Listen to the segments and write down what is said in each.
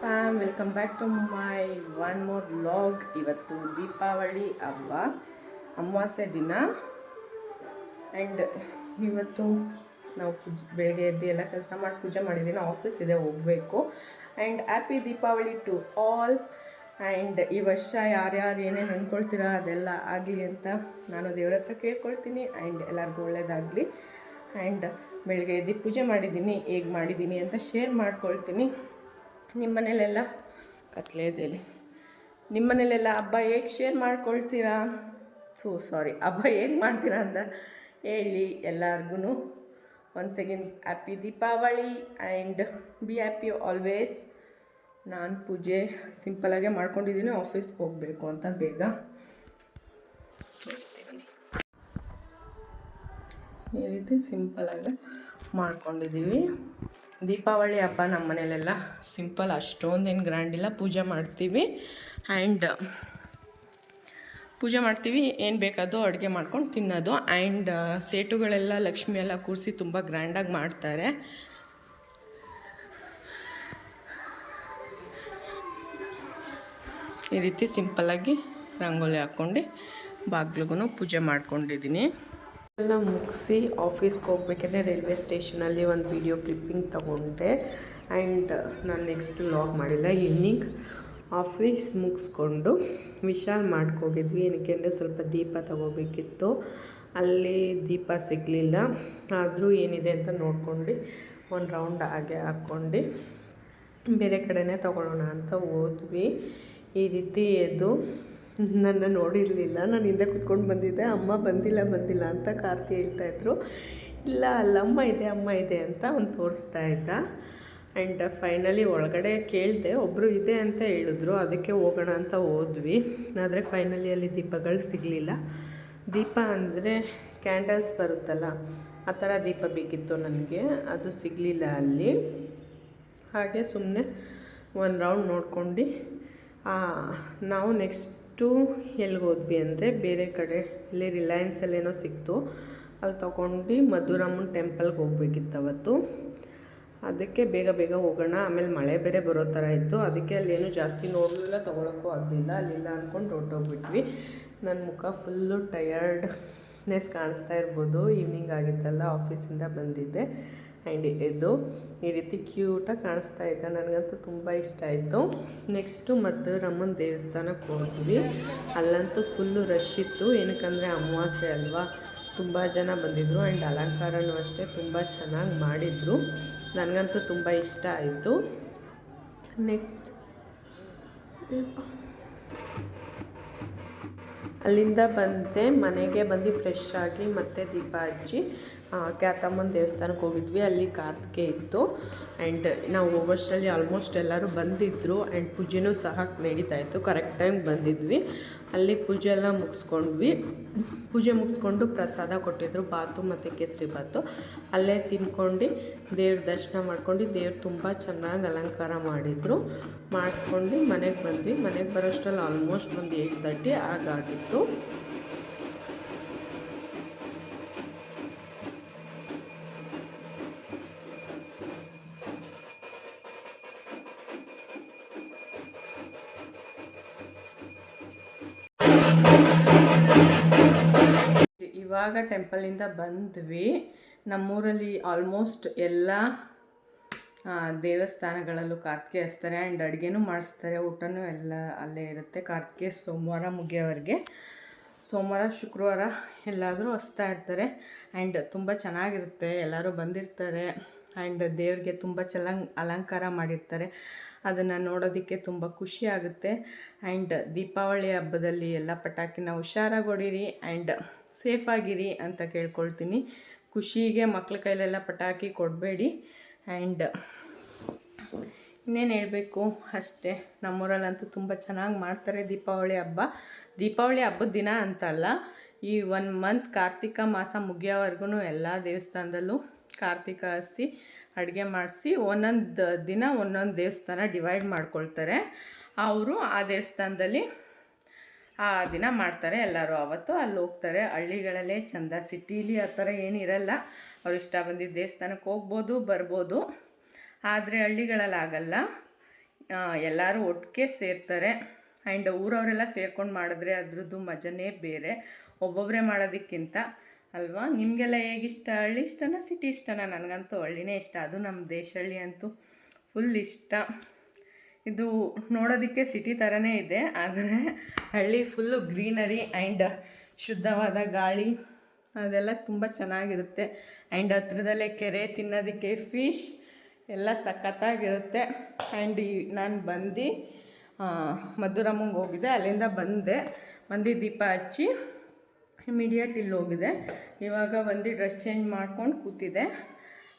Fam welcome back to my one more vlog ಇವತ್ತು ದೀಪಾವಳಿ ಹಬ್ಬ ಅಮಾವಾಸ್ಯೆ ದಿನ ಆ್ಯಂಡ್ ಇವತ್ತು ನಾವು ಪೂಜೆ, ಬೆಳಗ್ಗೆ ಎದ್ದು ಎಲ್ಲ ಕೆಲಸ ಮಾಡಿ ಪೂಜೆ ಮಾಡಿದ್ದೀನಿ ಆಫೀಸ್ ಇದೆ, ಹೋಗಬೇಕು. And happy Deepavali to all and ಈ ವರ್ಷ ಯಾರ್ಯಾರು ಏನೇನು ಅಂದ್ಕೊಳ್ತೀರಾ ಅದೆಲ್ಲ ಆಗಲಿ ಅಂತ ನಾನು ದೇವ್ರ ಹತ್ರ ಕೇಳ್ಕೊಳ್ತೀನಿ. ಆ್ಯಂಡ್ ಎಲ್ಲರಿಗೂ ಒಳ್ಳೇದಾಗಲಿ. ಆ್ಯಂಡ್ ಬೆಳಗ್ಗೆ ಎದ್ದು ಪೂಜೆ ಮಾಡಿದ್ದೀನಿ, ಹೇಗೆ ಮಾಡಿದ್ದೀನಿ ಅಂತ ಶೇರ್ ಮಾಡ್ಕೊಳ್ತೀನಿ. ನಿಮ್ಮ ಮನೇಲೆಲ್ಲ ಕತ್ಲೆ ಇದೆಯಲ್ಲಿ ನಿಮ್ಮ ಮನೇಲೆಲ್ಲ ಹಬ್ಬ ಹೇಗೆ ಶೇರ್ ಮಾಡ್ಕೊಳ್ತೀರಾ? ಸೋ ಸಾರಿ ಹಬ್ಬ ಹೇಗೆ ಮಾಡ್ತೀರಾ ಅಂತ ಹೇಳಿ ಎಲ್ಲರಿಗೂ one second happy Deepavali and be happy always ನಾನು ಪೂಜೆ ಸಿಂಪಲಾಗೆ ಮಾಡ್ಕೊಂಡಿದ್ದೀನಿ ಆಫೀಸ್ಗೆ ಹೋಗಬೇಕು ಅಂತ ಬೇಗ. ಈ ರೀತಿ ಸಿಂಪಲಾಗಿ ಮಾಡ್ಕೊಂಡಿದ್ದೀವಿ ದೀಪಾವಳಿ ಹಬ್ಬ ನಮ್ಮ ಮನೇಲೆಲ್ಲ ಸಿಂಪಲ್, ಅಷ್ಟೊಂದೇನು ಗ್ರ್ಯಾಂಡ್ ಇಲ್ಲ. ಪೂಜೆ ಮಾಡ್ತೀವಿ. ಆ್ಯಂಡ್ ಪೂಜೆ ಮಾಡ್ತೀವಿ. ಏನು ಬೇಕಾದೋ ಅಡುಗೆ ಮಾಡ್ಕೊಂಡು ತಿನ್ನೋದು. ಆ್ಯಂಡ್ ಸೇಟುಗಳೆಲ್ಲ ಲಕ್ಷ್ಮಿ ಎಲ್ಲ ಕೂರಿಸಿ ತುಂಬ ಗ್ರ್ಯಾಂಡಾಗಿ ಮಾಡ್ತಾರೆ. ಈ ರೀತಿ ಸಿಂಪಲ್ಲಾಗಿ ರಂಗೋಲಿ ಹಾಕ್ಕೊಂಡು ಬಾಗ್ಲಿಗೂ ಪೂಜೆ ಮಾಡ್ಕೊಂಡಿದ್ದೀನಿ ಎಲ್ಲ ಮುಗಿಸಿ ಆಫೀಸ್ಗೆ ಹೋಗ್ಬೇಕಂದ್ರೆ ರೈಲ್ವೆ ಸ್ಟೇಷನಲ್ಲಿ ಒಂದು ವಿಡಿಯೋ ಕ್ಲಿಪ್ಪಿಂಗ್ ತೊಗೊಂಡೆ. ಆ್ಯಂಡ್ ನಾನು ನೆಕ್ಸ್ಟ್ ಲಾಗ್ ಮಾಡಿಲ್ಲ ಈವ್ನಿಂಗ್ ಆಫೀಸ್ ಮುಗಿಸ್ಕೊಂಡು ವಿಶಾಲ್ ಮಾಡ್ಕೋಗಿದ್ವಿ ಏನಕ್ಕೆ ಅಂದರೆ ಸ್ವಲ್ಪ ದೀಪ ತಗೋಬೇಕಿತ್ತು. ಅಲ್ಲಿ ದೀಪ ಸಿಗಲಿಲ್ಲ. ಆದರೂ ಏನಿದೆ ಅಂತ ನೋಡ್ಕೊಂಡು ಒಂದು ರೌಂಡ್ ಹಾಗೆ ಹಾಕ್ಕೊಂಡು ಬೇರೆ ಕಡೆನೇ ತೊಗೊಳ್ಳೋಣ ಅಂತ ಹೋದ್ವಿ. ಈ ರೀತಿ ಎದ್ದು ನನ್ನ ನೋಡಿರಲಿಲ್ಲ. ನಾನು ಹಿಂದೆ ಕುತ್ಕೊಂಡು ಬಂದಿದ್ದೆ. ಅಮ್ಮ ಬಂದಿಲ್ಲ ಬಂದಿಲ್ಲ ಅಂತ ಕಾರ್ತಿ ಹೇಳ್ತಾಯಿದ್ರು ಇಲ್ಲ ಅಲ್ಲಮ್ಮ ಇದೆ, ಅಮ್ಮ ಇದೆ ಅಂತ ಅವ್ನು ತೋರಿಸ್ತಾ ಇದ್ದ. ಆ್ಯಂಡ್ ಫೈನಲಿ ಒಳಗಡೆ ಕೇಳಿದೆ ಒಬ್ಬರು ಇದೆ ಅಂತ ಹೇಳಿದ್ರು. ಅದಕ್ಕೆ ಹೋಗೋಣ ಅಂತ ಹೋದ್ವಿ. ಆದರೆ ಫೈನಲಿ ಅಲ್ಲಿ ದೀಪಗಳು ಸಿಗಲಿಲ್ಲ. ದೀಪ ಅಂದರೆ ಕ್ಯಾಂಡಲ್ಸ್ ಬರುತ್ತಲ್ಲ, ಆ ಥರ ದೀಪ ಬೇಕಿತ್ತು ನನಗೆ. ಅದು ಸಿಗಲಿಲ್ಲ ಅಲ್ಲಿ. ಹಾಗೆ ಸುಮ್ಮನೆ ಒಂದು ರೌಂಡ್ ನೋಡ್ಕೊಂಡು ನಾವು ನೆಕ್ಸ್ಟು ಎಲ್ಲಿಗೆ ಹೋದ್ವಿ ಅಂದರೆ ಬೇರೆ ಕಡೆ, ಇಲ್ಲಿ ರಿಲಯನ್ಸಲ್ಲೇನೋ ಸಿಕ್ತು. ಅದು ತೊಗೊಂಡು ಮಧುರಾಮನ್ ಟೆಂಪಲ್ಗೆ ಹೋಗ್ಬೇಕಿತ್ತು ಅವತ್ತು. ಅದಕ್ಕೆ ಬೇಗ ಬೇಗ ಹೋಗೋಣ. ಆಮೇಲೆ ಮಳೆ ಬೇರೆ ಬರೋ ಥರ ಇತ್ತು. ಅದಕ್ಕೆ ಅಲ್ಲೇನು ಜಾಸ್ತಿ ನೋಡಲಿಲ್ಲ, ತೊಗೊಳಕ್ಕೂ ಆಗಲಿಲ್ಲ. ಅಲ್ಲಿಲ್ಲ ಅಂದ್ಕೊಂಡು ಹೊರಟೋಗ್ಬಿಟ್ವಿ. ನನ್ನ ಮುಖ ಫುಲ್ಲು ಟಯರ್ಡ್ನೆಸ್ ಕಾಣಿಸ್ತಾ ಇರ್ಬೋದು. ಈವ್ನಿಂಗ್ ಆಗಿತ್ತಲ್ಲ ಆಫೀಸಿಂದ ಬಂದಿದ್ದೆ. ಆ್ಯಂಡ್ ಇದು. ಈ ರೀತಿ ಕ್ಯೂಟಾಗಿ ಕಾಣಿಸ್ತಾ ಇದ್ದ ನನಗಂತೂ ತುಂಬ ಇಷ್ಟ ಆಯಿತು. ನೆಕ್ಸ್ಟು ಮತ್ತು ರಮ್ಮನ ದೇವಸ್ಥಾನಕ್ಕೆ ಹೋದ್ವಿ ಅಲ್ಲಂತೂ ಫುಲ್ಲು ರಶ್ ಇತ್ತು. ಏನಕ್ಕಂದರೆ ಅಮಾವಾಸ್ಯೆ ಅಲ್ವಾ? ತುಂಬ ಜನ ಬಂದಿದ್ದರು ಆ್ಯಂಡ್ ಅಲಂಕಾರನೂ ಅಷ್ಟೇ ತುಂಬ ಚೆನ್ನಾಗಿ ಮಾಡಿದರು. ನನಗಂತೂ ತುಂಬ ಇಷ್ಟ ಆಯಿತು. ನೆಕ್ಸ್ಟ್ ಅಲ್ಲಿಂದ ಬಂದೆ. ಮನೆಗೆ ಬಂದು ಫ್ರೆಶ್ ಆಗಿ ಮತ್ತೆ ದೀಪ ಹಚ್ಚಿ. ಕ್ಯಾತಮ್ಮನ ದೇವಸ್ಥಾನಕ್ಕೆ ಹೋಗಿದ್ವಿ. ಅಲ್ಲಿ ಕಾರ್ತಿಕೆ ಇತ್ತು. ಆ್ಯಂಡ್ ನಾವು ಹೋಗೋಷ್ಟರಲ್ಲಿ ಆಲ್ಮೋಸ್ಟ್ ಎಲ್ಲರೂ ಬಂದಿದ್ದರು ಆ್ಯಂಡ್ ಪೂಜೆನೂ ಸಹ ನಡೀತಾ ಇತ್ತು. ಕರೆಕ್ಟ್ ಟೈಮ್ಗೆ ಬಂದಿದ್ವಿ. ಅಲ್ಲಿ ಪೂಜೆ ಎಲ್ಲ ಮುಗಿಸ್ಕೊಂಡ್ವಿ. ಪೂಜೆ ಮುಗಿಸ್ಕೊಂಡು ಪ್ರಸಾದ ಕೊಟ್ಟಿದ್ರು. ಬಾತು ಮತ್ತು ಕೇಸರಿ ಬಾತು. ಅಲ್ಲೇ ತಿನ್ಕೊಂಡು ದೇವ್ರ ದರ್ಶನ ಮಾಡ್ಕೊಂಡು ದೇವ್ರು ತುಂಬ ಚೆನ್ನಾಗಿ ಅಲಂಕಾರ ಮಾಡಿದರು. ಮಾಡಿಸ್ಕೊಂಡು ಮನೆಗೆ ಬಂದ್ವಿ. ಮನೆಗೆ ಬರೋಷ್ಟರಲ್ಲಿ ಆಲ್ಮೋಸ್ಟ್ ಒಂದು ಏಟ್ ತರ್ಟಿ ಆಗಾಗಿತ್ತು ಇವಾಗ ಟೆಂಪಲಿಂದ ಬಂದ್ವಿ. ನಮ್ಮೂರಲ್ಲಿ ಆಲ್ಮೋಸ್ಟ್ ಎಲ್ಲ ದೇವಸ್ಥಾನಗಳಲ್ಲೂ ಕಾರ್ತಿಕೆ ಹಚ್ತಾರೆ ಆ್ಯಂಡ್ ಅಡುಗೆನೂ ಮಾಡಿಸ್ತಾರೆ. ಊಟನೂ ಎಲ್ಲ ಅಲ್ಲೇ ಇರುತ್ತೆ. ಕಾರ್ತಿಕೆ ಸೋಮವಾರ ಮುಗಿಯೋವರೆಗೆ. ಸೋಮವಾರ, ಶುಕ್ರವಾರ ಎಲ್ಲಾದರೂ ಹಚ್ತಾ ಇರ್ತಾರೆ. ಆ್ಯಂಡ್ ತುಂಬ ಚೆನ್ನಾಗಿರುತ್ತೆ. ಎಲ್ಲರೂ ಬಂದಿರ್ತಾರೆ. ಆ್ಯಂಡ್ ದೇವ್ರಿಗೆ ತುಂಬ ಚೆನ್ನಾಗಿ ಅಲಂಕಾರ ಮಾಡಿರ್ತಾರೆ. ಅದನ್ನು ನೋಡೋದಕ್ಕೆ ತುಂಬ ಖುಷಿ ಆಗುತ್ತೆ. ಆ್ಯಂಡ್ ದೀಪಾವಳಿ ಹಬ್ಬದಲ್ಲಿ ಎಲ್ಲ ಪಟಾಕಿನ ಹುಷಾರಾಗಿ ಹೊಡೀರಿ. ಆ್ಯಂಡ್ ಸೇಫಾಗಿರಿ ಅಂತ ಕೇಳ್ಕೊಳ್ತೀನಿ. ಖುಷಿಗೆ ಮಕ್ಳ ಕೈಲೆಲ್ಲ ಪಟಾಕಿ ಕೊಡಬೇಡಿ. ಆ್ಯಂಡ್ ಇನ್ನೇನು ಹೇಳಬೇಕು? ಅಷ್ಟೇ. ನಮ್ಮೂರಲ್ಲಂತೂ ತುಂಬ ಚೆನ್ನಾಗಿ ಮಾಡ್ತಾರೆ ದೀಪಾವಳಿ ಹಬ್ಬ. ದೀಪಾವಳಿ ಹಬ್ಬದ ದಿನ ಅಂತಲ್ಲ, ಈ ಒನ್ ಮಂತ್ ಕಾರ್ತಿಕ ಮಾಸ ಮುಗಿಯೋವರೆಗೂ ಎಲ್ಲ ದೇವಸ್ಥಾನದಲ್ಲೂ ಕಾರ್ತಿಕ ಹಸಿ ಅಡುಗೆ ಮಾಡಿಸಿ ಒಂದೊಂದು ದಿನ ಒಂದೊಂದು ದೇವಸ್ಥಾನ ಡಿವೈಡ್ ಮಾಡ್ಕೊಳ್ತಾರೆ. ಅವರು ಆ ದೇವಸ್ಥಾನದಲ್ಲಿ ಆ ದಿನ ಮಾಡ್ತಾರೆ ಎಲ್ಲರೂ. ಅವತ್ತು ಅಲ್ಲಿ ಹೋಗ್ತಾರೆ, ಹಳ್ಳಿಗಳಲ್ಲೇ ಚಂದ. ಸಿಟೀಲಿ ಆ ಥರ ಏನಿರಲ್ಲ ಅವ್ರು ಇಷ್ಟ ಬಂದಿದ್ದ ದೇವಸ್ಥಾನಕ್ಕೆ ಹೋಗ್ಬೋದು, ಬರ್ಬೋದು. ಆದರೆ ಹಳ್ಳಿಗಳಲ್ಲಿ ಆಗಲ್ಲ. ಎಲ್ಲರೂ ಒಟ್ಟಿಗೆ ಸೇರ್ತಾರೆ. ಆ್ಯಂಡ್ ಊರವರೆಲ್ಲ ಸೇರ್ಕೊಂಡು ಮಾಡಿದ್ರೆ ಅದ್ರದ್ದು ಮಜನೇ ಬೇರೆ. ಒಬ್ಬೊಬ್ಬರೇ ಮಾಡೋದಕ್ಕಿಂತ, ಅಲ್ವಾ? ನಿಮಗೆಲ್ಲ ಹೇಗಿಷ್ಟ? ಹಳ್ಳಿ ಇಷ್ಟನ, ಸಿಟಿ ಇಷ್ಟನ? ನನಗಂತೂ ಹಳ್ಳಿನೇ ಇಷ್ಟ. ಅದು ನಮ್ಮ ದೇಶಹಳ್ಳಿ ಅಂತೂ ಫುಲ್ ಇಷ್ಟ. ಇದು ನೋಡೋದಕ್ಕೆ ಸಿಟಿ ಥರನೇ ಇದೆ, ಆದರೆ ಹಳ್ಳಿ ಫುಲ್ಲು ಗ್ರೀನರಿ ಆ್ಯಂಡ್ ಶುದ್ಧವಾದ ಗಾಳಿ, ಅದೆಲ್ಲ ತುಂಬ ಚೆನ್ನಾಗಿರುತ್ತೆ. ಆ್ಯಂಡ್ ಹತ್ರದಲ್ಲೇ ಕೆರೆ ತಿನ್ನೋದಕ್ಕೆ ಫಿಶ್ ಎಲ್ಲ ಸಖತ್ತಾಗಿರುತ್ತೆ. ಆ್ಯಂಡ್ ನಾನು ಬಂದು ಮಧುರಮ್ಮಂಗೆ ಹೋಗಿದ್ದೆ, ಅಲ್ಲಿಂದ ಬಂದೆ. ಬಂದು ದೀಪ ಹಚ್ಚಿ ಇಮಿಡಿಯೇಟ್ ಇಲ್ಲಿ ಹೋಗಿದೆ ಇವಾಗ ಬಂದು ಡ್ರೆಸ್ ಚೇಂಜ್ ಮಾಡ್ಕೊಂಡು ಕೂತಿದೆ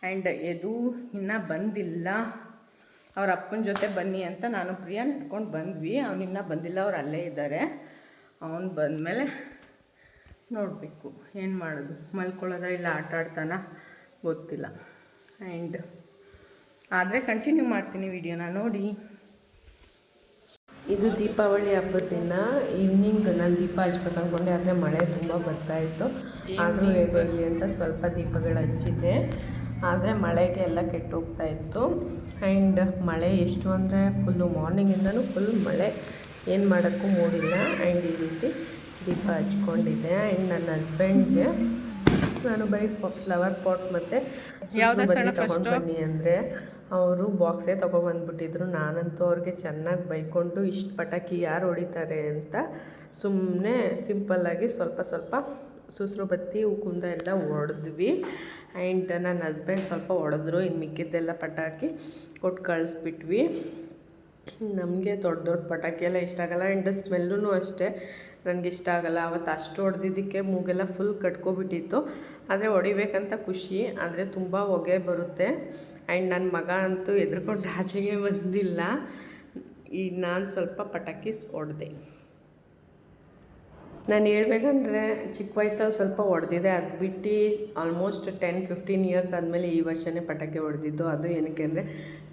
ಆ್ಯಂಡ್ ಎದು ಇನ್ನೂ ಬಂದಿಲ್ಲ. ಅವ್ರ ಅಪ್ಪನ ಜೊತೆ ಬನ್ನಿ ಅಂತ ನಾನು ಪ್ರಿಯ ನಡ್ಕೊಂಡು ಬಂದ್ವಿ. ಅವ್ನು ಇನ್ನೂ ಬಂದಿಲ್ಲ ಅವ್ರು ಅಲ್ಲೇ ಇದ್ದಾರೆ ಅವನು ಬಂದಮೇಲೆ ನೋಡಬೇಕು ಏನು ಮಾಡೋದು. ಮಲ್ಕೊಳ್ಳೋದ ಇಲ್ಲ ಆಟ ಆಡ್ತಾನ? ಗೊತ್ತಿಲ್ಲ. ಆ್ಯಂಡ್ ಆದರೆ ಕಂಟಿನ್ಯೂ ಮಾಡ್ತೀನಿ ವಿಡಿಯೋನ ನೋಡಿ. ಇದು ದೀಪಾವಳಿ ಹಬ್ಬದ ದಿನ. ಈವ್ನಿಂಗ್ ನಾನು ದೀಪ ಹಚ್ಬೇಕು ಅಂದ್ಕೊಂಡೆ ಆದರೆ ಮಳೆ ತುಂಬ ಬರ್ತಾಯಿತ್ತು ಆದರೂ ಹೇಗೋ ಇಲ್ಲಿ ಅಂತ ಸ್ವಲ್ಪ ದೀಪಗಳು ಹಚ್ಚಿದ್ದೆ. ಆದರೆ ಮಳೆಗೆ ಎಲ್ಲ ಕೆಟ್ಟು ಹೋಗ್ತಾ ಇತ್ತು. ಆ್ಯಂಡ್ ಮಳೆ ಎಷ್ಟು ಅಂದರೆ ಫುಲ್ಲು ಮಾರ್ನಿಂಗಿಂದನೂ ಫುಲ್ ಮಳೆ. ಏನು ಮಾಡೋಕ್ಕೂ ಮೂಡಿಲ್ಲ. ಆ್ಯಂಡ್ ಈ ರೀತಿ ದೀಪ ಹಚ್ಕೊಂಡಿದ್ದೆ. ಆ್ಯಂಡ್ ನನ್ನ ಹಸ್ಬೆಂಡ್ಗೆ ನಾನು ಬರೀ ಫ್ಲವರ್ ಪಾಟ್ ಮತ್ತು ತಗೊಂಡು ಬನ್ನಿ ಅಂದರೆ ಅವರು ಬಾಕ್ಸೇ ತೊಗೊಬಂದ್ಬಿಟ್ಟಿದ್ರು. ನಾನಂತೂ ಅವ್ರಿಗೆ ಚೆನ್ನಾಗಿ ಬೈಕೊಂಡು ಇಷ್ಟು ಪಟಾಕಿ ಯಾರು ಹೊಡಿತಾರೆ ಅಂತ ಸುಮ್ಮನೆ ಸಿಂಪಲ್ಲಾಗಿ ಸ್ವಲ್ಪ ಸ್ವಲ್ಪ ಸುಸ್ರು, ಬತ್ತಿ ಕುಂದ ಎಲ್ಲ ಹೊಡೆದ್ವಿ ಆ್ಯಂಡ್ ನನ್ನ ಹಸ್ಬೆಂಡ್ ಸ್ವಲ್ಪ ಹೊಡೆದ್ರು ಇನ್ನು ಮಿಕ್ಕಿದ್ದೆಲ್ಲ ಪಟಾಕಿ ಕೊಟ್ಟು ಕಳಿಸ್ಬಿಟ್ವಿ. ನಮಗೆ ದೊಡ್ಡ ದೊಡ್ಡ ಪಟಾಕಿ ಎಲ್ಲ ಇಷ್ಟ ಆಗಲ್ಲ ಆ್ಯಂಡ್ ಸ್ಮೆಲ್ಲೂ ಅಷ್ಟೇ ನನಗೆ ಇಷ್ಟ ಆಗಲ್ಲ. ಅವತ್ತು ಅಷ್ಟು ಹೊಡೆದಿದ್ದಕ್ಕೆ ಮೂಗೆಲ್ಲ ಫುಲ್ ಕಟ್ಕೊಬಿಟ್ಟಿತ್ತು. ಆದರೆ ಹೊಡಿಬೇಕಂತ ಖುಷಿ, ಆದರೆ ತುಂಬ ಹೊಗೆ ಬರುತ್ತೆ. ಆ್ಯಂಡ್ ನನ್ನ ಮಗ ಅಂತೂ ಎದ್ರುಕೊಂಡು ಆಚೆಗೆ ಬಂದಿಲ್ಲ. ಈಗ ನಾನು ಸ್ವಲ್ಪ ಪಟಾಕಿ ಹೊಡೆದೆ ನಾನು ಹೇಳ್ಬೇಕಂದ್ರೆ ಚಿಕ್ಕ ವಯಸ್ಸಲ್ಲಿ ಸ್ವಲ್ಪ ಹೊಡೆದಿದೆ ಅದು ಬಿಟ್ಟು ಆಲ್ಮೋಸ್ಟ್ ಟೆನ್ ಫಿಫ್ಟೀನ್ ಇಯರ್ಸ್ ಆದಮೇಲೆ ಈ ವರ್ಷವೇ ಪಟಾಕಿ ಹೊಡೆದಿದ್ದು ಅದು ಏನಕ್ಕೆ ಅಂದರೆ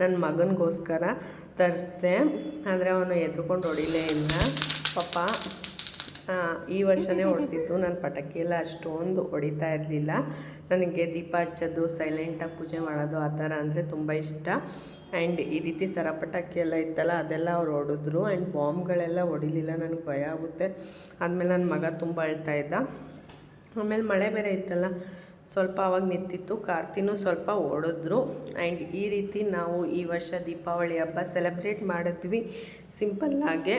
ನನ್ನ ಮಗನಿಗೋಸ್ಕರ ತರಿಸ್ದೆ. ಆದರೆ ಅವನು ಎದ್ರುಕೊಂಡು ಹೊಡಿಲೇ ಇಲ್ಲ. ಪಾಪ ಈ ವರ್ಷವೇ ಹೊಡೆದಿದ್ದು ನಾನು ಪಟಾಕಿ ಎಲ್ಲ ಅಷ್ಟೊಂದು ಹೊಡಿತಾ ಇರಲಿಲ್ಲ. ನನಗೆ ದೀಪ ಹಚ್ಚೋದು ಸೈಲೆಂಟಾಗಿ ಪೂಜೆ ಮಾಡೋದು ಆ ಥರ ಅಂದರೆ ತುಂಬ ಇಷ್ಟ. ಆ್ಯಂಡ್ ಈ ರೀತಿ ಸರಪಟಾಕಿ ಎಲ್ಲ ಇತ್ತಲ್ಲ, ಅದೆಲ್ಲ ಅವ್ರು ಹೊಡೆದ್ರು. ಆ್ಯಂಡ್ ಬಾಂಬ್ಗಳೆಲ್ಲ ಹೊಡಿಲಿಲ್ಲ, ನನಗೆ ಭಯ ಆಗುತ್ತೆ. ಆದಮೇಲೆ ನನ್ನ ಮಗ ತುಂಬ ಅಳ್ತಾ ಇದ್ದ. ಆಮೇಲೆ ಮಳೆ ಬೇರೆ ಇತ್ತಲ್ಲ, ಸ್ವಲ್ಪ ಅವಾಗ ನಿಂತಿತ್ತು, ಕಾರ್ತಿನೂ ಸ್ವಲ್ಪ ಓಡಿದ್ರು ಆ್ಯಂಡ್ ಈ ರೀತಿ ನಾವು ಈ ವರ್ಷ ದೀಪಾವಳಿ ಹಬ್ಬ ಸೆಲೆಬ್ರೇಟ್ ಮಾಡಿದ್ವಿ. ಸಿಂಪಲ್ಲಾಗೆ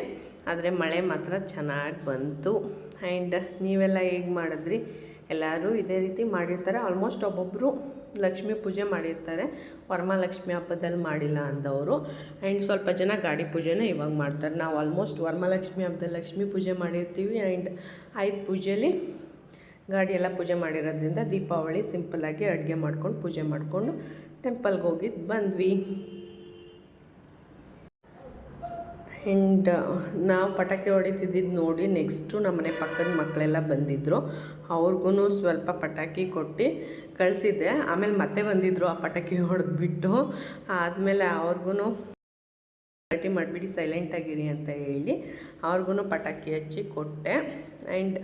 ಆದರೆ ಮಳೆ ಮಾತ್ರ ಚೆನ್ನಾಗಿ ಬಂತು. ಆ್ಯಂಡ್ ನೀವೆಲ್ಲ ಹೇಗೆ ಮಾಡಿದ್ರಿ? ಎಲ್ಲರೂ ಇದೇ ರೀತಿ ಮಾಡಿರ್ತಾರೆ. ಆಲ್ಮೋಸ್ಟ್ ಒಬ್ಬೊಬ್ಬರು ಲಕ್ಷ್ಮಿ ಪೂಜೆ ಮಾಡಿರ್ತಾರೆ. ವರಮಹಾಲಕ್ಷ್ಮಿ ಹಬ್ಬದಲ್ಲಿ ಮಾಡಿಲ್ಲ ಅಂದವರು. ಆ್ಯಂಡ್ ಸ್ವಲ್ಪ ಜನ ಗಾಡಿ ಪೂಜೆನ ಇವಾಗ ಮಾಡ್ತಾರೆ. ನಾವು ಆಲ್ಮೋಸ್ಟ್ ವರಮಹಾಲಕ್ಷ್ಮಿ ಹಬ್ಬದಲ್ಲಿ ಲಕ್ಷ್ಮಿ ಪೂಜೆ ಮಾಡಿರ್ತೀವಿ. ಆ್ಯಂಡ್ ಆಯುಧ ಪೂಜೆಯಲ್ಲಿ ಗಾಡಿ ಎಲ್ಲ ಪೂಜೆ ಮಾಡಿರೋದ್ರಿಂದ ದೀಪಾವಳಿ ಸಿಂಪಲ್ಲಾಗಿ ಅಡುಗೆ ಮಾಡ್ಕೊಂಡು ಪೂಜೆ ಮಾಡಿಕೊಂಡು ಟೆಂಪಲ್ಗೆ ಹೋಗಿದ್ದು ಬಂದ್ವಿ. ಆ್ಯಂಡ್ ನಾವು ಪಟಾಕಿ ಹೊಡಿತಿದ್ದಿದ್ದು ನೋಡಿ ನೆಕ್ಸ್ಟು ನಮ್ಮನೆ ಪಕ್ಕದ ಮಕ್ಕಳೆಲ್ಲ ಬಂದಿದ್ದರು ಅವ್ರಿಗೂ ಸ್ವಲ್ಪ ಪಟಾಕಿ ಕೊಟ್ಟು ಕಳಿಸಿದ್ದೆ. ಆಮೇಲೆ ಮತ್ತೆ ಬಂದಿದ್ದರು ಆ ಪಟಾಕಿ ಹೊಡೆದ್ಬಿಟ್ಟು. ಆದಮೇಲೆ ಅವ್ರಿಗೂ ಪಾರ್ಟಿ ಮಾಡಿಬಿಡಿ ಸೈಲೆಂಟಾಗಿರಿ ಅಂತ ಹೇಳಿ ಅವ್ರಿಗೂ ಪಟಾಕಿ ಹಚ್ಚಿ ಕೊಟ್ಟೆ. ಆ್ಯಂಡ್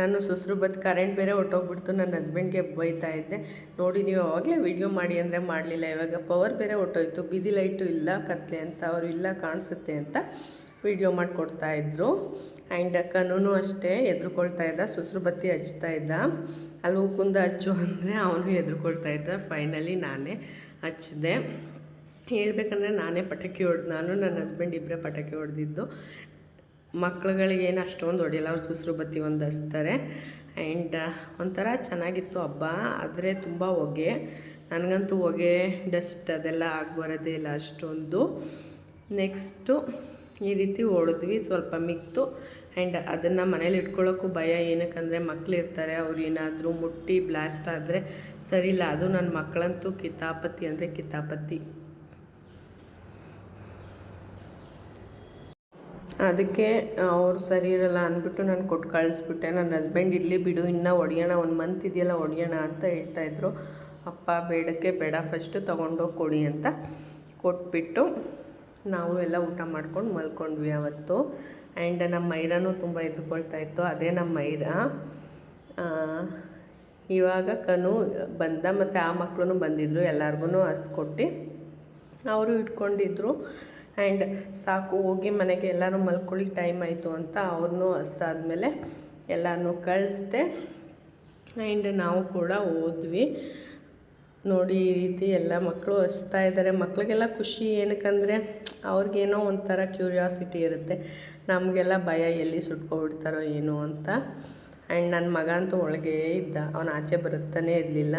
ನಾನು ಸುಸ್ರು ಕರೆಂಟ್ ಬೇರೆ ಹೊಟ್ಟೋಗ್ಬಿಡ್ತು ನನ್ನ ಹಸ್ಬೆಂಡ್ಗೆ ಬೈತಾ ಇದ್ದೆ. ನೋಡಿ, ನೀವು ಅವಾಗಲೇ ವೀಡಿಯೋ ಮಾಡಿ ಅಂದರೆ ಮಾಡಲಿಲ್ಲ, ಇವಾಗ ಪವರ್ ಬೇರೆ ಹೊಟ್ಟೋಯ್ತು ಬಿದಿ ಲೈಟು ಇಲ್ಲ ಕತ್ಲೆ ಅಂತ, ಅವರು ಇಲ್ಲ ಕಾಣಿಸುತ್ತೆ ಅಂತ ವೀಡಿಯೋ ಮಾಡಿಕೊಡ್ತಾ ಇದ್ದರು ಆ್ಯಂಡ್ ಅಕ್ಕನೂ ಅಷ್ಟೇ ಎದ್ರುಕೊಳ್ತಾ ಇದ್ದ, ಸುಸ್ರು ಬತ್ತಿ ಹಚ್ತಾ ಇದ್ದ. ಅಲ್ಲಿ ಕುಂದ ಹಚ್ಚು ಅಂದರೆ ಅವನು ಎದ್ರುಕೊಳ್ತಾ ಇದ್ದ. ಫೈನಲಿ ನಾನೇ ಹಚ್ಚಿದೆ ಹೇಳ್ಬೇಕಂದ್ರೆ ನಾನೇ ಪಟಾಕಿ ಹೊಡೆದು, ನಾನು, ನನ್ನ ಹಸ್ಬೆಂಡ್ ಇಬ್ಬರೇ ಪಟಾಕಿ ಹೊಡೆದಿದ್ದು. ಮಕ್ಳುಗಳಿಗೇನು ಅಷ್ಟೊಂದು ಹೊಡೆಯಲ್ಲ, ಅವ್ರು ಸುಸ್ರು ಬತ್ತಿ ಒಂದು ಹಚ್ತಾರೆ ಆ್ಯಂಡ್ ಒಂಥರ ಚೆನ್ನಾಗಿತ್ತು ಹಬ್ಬ. ಆದರೆ ತುಂಬ ಹೊಗೆ. ನನಗಂತೂ ಹೊಗೆ, ಡಸ್ಟ್ ಅದೆಲ್ಲ ಬರೋದೇ ಇಲ್ಲ ಅಷ್ಟೊಂದು. ನೆಕ್ಸ್ಟು ಈ ರೀತಿ ಹೊಡೆದ್ವಿ ಸ್ವಲ್ಪ ಮಿಕ್ತು ಆ್ಯಂಡ್ ಅದನ್ನು ಮನೇಲಿ ಇಟ್ಕೊಳ್ಳೋಕ್ಕೂ ಭಯ. ಏನಕ್ಕಂದರೆ ಮಕ್ಳು ಇರ್ತಾರೆ ಅವ್ರು ಏನಾದರೂ ಮುಟ್ಟಿ ಬ್ಲಾಸ್ಟ್ ಆದರೆ ಸರಿ ಇಲ್ಲ ಅದು ನನ್ನ ಮಕ್ಕಳಂತೂ ಕಿತಾಪತಿ ಅಂದರೆ ಕಿತಾಪತಿ. ಅದಕ್ಕೆ ಅವ್ರು ಸರಿ ಇರಲ್ಲ ಅಂದ್ಬಿಟ್ಟು ನಾನು ಕೊಟ್ಟು ಕಳಿಸ್ಬಿಟ್ಟೆ. ನನ್ನ ಹಸ್ಬೆಂಡ್ ಇಲ್ಲಿ ಬಿಡು, ಇನ್ನೂ ಹೊಡಿಯೋಣ, ಒಂದು ಮಂತ್ ಇದೆಯಲ್ಲ ಹೊಡಿಯೋಣ ಅಂತ ಹೇಳ್ತಾಯಿದ್ರು ಅಪ್ಪ, ಬೇಡಕ್ಕೆ ಬೇಡ ಫಸ್ಟು ತೊಗೊಂಡೋಗಿ ಕೊಡಿ ಅಂತ ಕೊಟ್ಬಿಟ್ಟು ನಾವು ಎಲ್ಲ ಊಟ ಮಾಡ್ಕೊಂಡು ಮಲ್ಕೊಂಡ್ವಿ ಅವತ್ತು. ಆ್ಯಂಡ್ ನಮ್ಮ ಮೈರನೂ ತುಂಬ ಎದುರ್ಕೊಳ್ತಾ ಇತ್ತು. ಅದೇ ನಮ್ಮ ಮೈರ. ಇವಾಗ ಕನು ಬಂದ ಮತ್ತು ಆ ಮಕ್ಕಳು ಬಂದಿದ್ದರು ಎಲ್ಲರಿಗೂ ಹಸ್ಕೊಟ್ಟು. ಅವರು ಇಟ್ಕೊಂಡಿದ್ರು. ಆ್ಯಂಡ್ ಸಾಕು, ಹೋಗಿ ಮನೆಗೆ ಎಲ್ಲರೂ ಮಲ್ಕೊಳ್ಳಿ, ಟೈಮ್ ಆಯಿತು ಅಂತ ಅವ್ರನ್ನೂ ಹಸ್ಸಾದ್ಮೇಲೆ ಎಲ್ಲನೂ ಕಳಿಸ್ದೆ. ಆ್ಯಂಡ್ ನಾವು ಕೂಡ ಹೋದ್ವಿ. ನೋಡಿ, ಈ ರೀತಿ ಎಲ್ಲ ಮಕ್ಕಳು ಹಚ್ತಾ ಇದ್ದಾರೆ. ಮಕ್ಕಳಿಗೆಲ್ಲ ಖುಷಿ ಏನಕ್ಕಂದರೆ ಅವ್ರಿಗೇನೋ ಒಂಥರ ಕ್ಯೂರಿಯಾಸಿಟಿ ಇರುತ್ತೆ. ನಮಗೆಲ್ಲ ಭಯ ಎಲ್ಲಿ ಸುಟ್ಕೊಬಿಡ್ತಾರೋ ಏನೋ ಅಂತ. ಆ್ಯಂಡ್ ನನ್ನ ಮಗ ಅಂತೂ ಒಳಗೆ ಇದ್ದ. ಅವನು ಆಚೆ ಬರುತ್ತಾನೆ ಇರಲಿಲ್ಲ.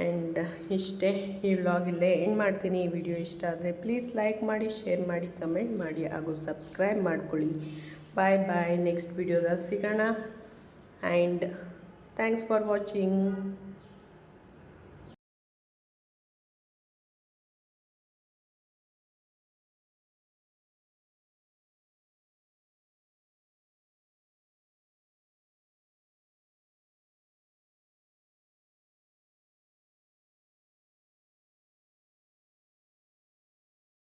ಆ್ಯಂಡ್ ಇಷ್ಟೇ ಈ ವ್ಲಾಗ್ ಇಲ್ಲೇ ಎಂಡ್ ಮಾಡ್ತೀನಿ. ಈ ವಿಡಿಯೋ ಇಷ್ಟ ಆದರೆ ಪ್ಲೀಸ್ ಲೈಕ್ ಮಾಡಿ, ಶೇರ್ ಮಾಡಿ, ಕಮೆಂಟ್ ಮಾಡಿ ಹಾಗೂ ಸಬ್ಸ್ಕ್ರೈಬ್ ಮಾಡ್ಕೊಳ್ಳಿ. Bye bye. ನೆಕ್ಸ್ಟ್ ವಿಡಿಯೋದಲ್ಲಿ ಸಿಗೋಣ. And thanks for watching.